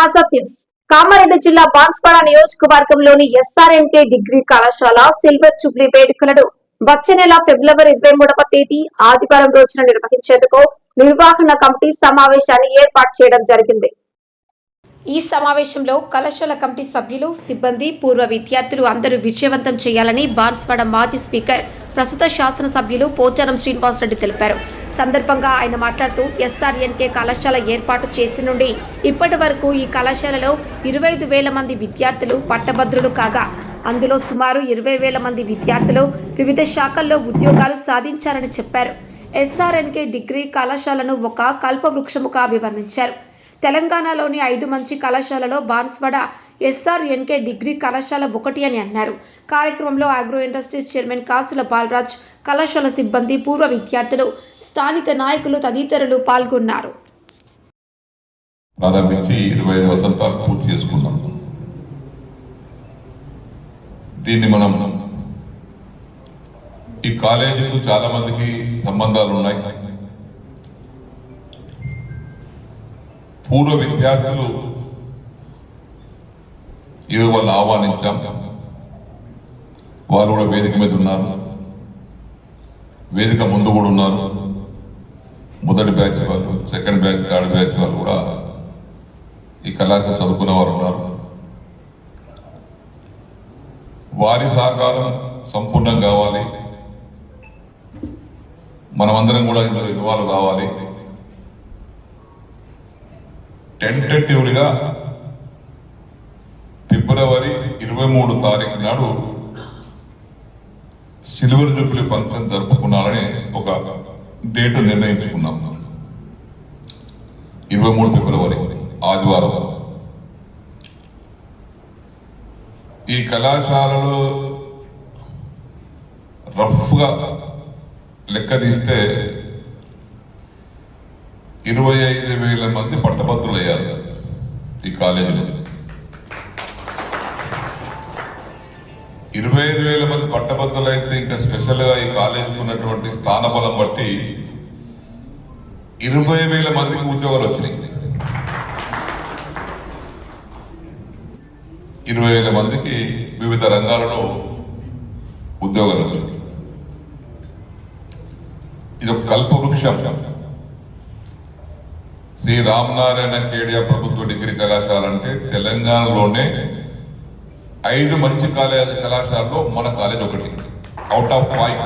తాజా కామారెడ్డి జిల్లా బాన్స్వాడ నియోజకవర్గంలోని S R M K degree కళాశాల సిల్వర్ జూబ్లీ వేడుకలను వచ్చే నెల ఫిబ్రవరి ఇరవై మూడవ తేదీ ఆదివారం రోజున నిర్వహించేందుకు నిర్వహణ కమిటీ సమావేశాన్ని ఏర్పాటు చేయడం జరిగింది. ఈ సమావేశంలో కళాశాల కమిటీ సభ్యులు సిబ్బంది పూర్వ విద్యార్థులు అందరూ విజయవంతం చేయాలని బాన్స్వాడ మాజీ స్పీకర్ ప్రస్తుత శాసనసభ్యులు పోచారం శ్రీనివాసరెడ్డి తెలిపారు. సందర్భంగా ఆయన మాట్లాడుతూ ఎస్ఆర్ఎన్కే కళాశాల ఏర్పాటు చేసి నుండి ఇప్పటి వరకు ఈ కళాశాలలో ఇరవై ఐదు వేల మంది విద్యార్థులు పట్టభద్రులు కాగా అందులో సుమారు ఇరవై వేల మంది విద్యార్థులు వివిధ శాఖల్లో ఉద్యోగాలు సాధించారని చెప్పారు. ఎస్ఆర్ఎన్కే డిగ్రీ కళాశాలను ఒక కల్పవృక్షముగా అభివర్ణించారు. తెలంగాణలోని ఐదు మంచి కళాశాలలో బాన్స్వాడ ఎస్ఆర్ఎన్కే డిగ్రీ కళాశాల ఒకటి అని అన్నారు. కార్యక్రమంలో ఆగ్రో ఇండస్ట్రీస్ చైర్మన్ కాసుల బాలరాజ్ కళాశాల సిబ్బంది పూర్వ విద్యార్థులు స్థానిక నాయకులు తదితరులు పాల్గొన్నారు. ప్రారంభించి ఇరవై ఐదు వసంతాలు పూర్తి చేసుకున్నాం. దీన్ని మనం ఈ కాలేజీలు చాలా మందికి సంబంధాలు ఉన్నాయి పూర్వ విద్యార్థులు ఏదో వాళ్ళు ఆహ్వానించాం. వాళ్ళు కూడా వేదిక మీద ఉన్నారు. వేదిక ముందు కూడా ఉన్నారు. మొదటి బ్యాచ్ వాళ్ళు సెకండ్ బ్యాచ్ థర్డ్ బ్యాచ్ వాళ్ళు కూడా ఈ కళాశాల చదువుకునే వారు ఉన్నారు. వారి సహకారం సంపూర్ణం కావాలి. మనమందరం కూడా ఇందులో ఇన్వాల్వ్ కావాలి. టెంటేటివ్గా ఫిబ్రవరి ఇరవై మూడు తారీఖు నాడు సిల్వర్ జూబ్లీ ఫంక్షన్ జరుపుకున్నారని ఒక డేట్ నిర్ణయించుకున్నాం. ఇరవై మూడు ఫిబ్రవరి ఆదివారం. ఈ కళాశాలలో రఫ్గా లెక్క తీస్తే ఇరవై ఐదు వేల మంది పట్టభద్రులు అయ్యారు ఈ కాలేజీలో. ఇరవై ఐదు వేల మంది పట్టభద్రులైతే ఇంకా స్పెషల్గా ఈ కాలేజీకి ఉన్నటువంటి స్థానబలం బట్టి ఇరవై వేల మందికి ఉద్యోగాలు వచ్చినాయి. ఇరవై వేల మందికి వివిధ రంగాలలో ఉద్యోగాలు వచ్చినాయి. ఇది ఒక కల్పవృక్షం. శ్రీ రామనారాయణ కేడియా ప్రభుత్వ డిగ్రీ కళాశాల అంటే తెలంగాణలోనే ఐదు మంచి కాలేజ్ కళాశాలలో మన కాలేజ్ ఒకటి. Out of five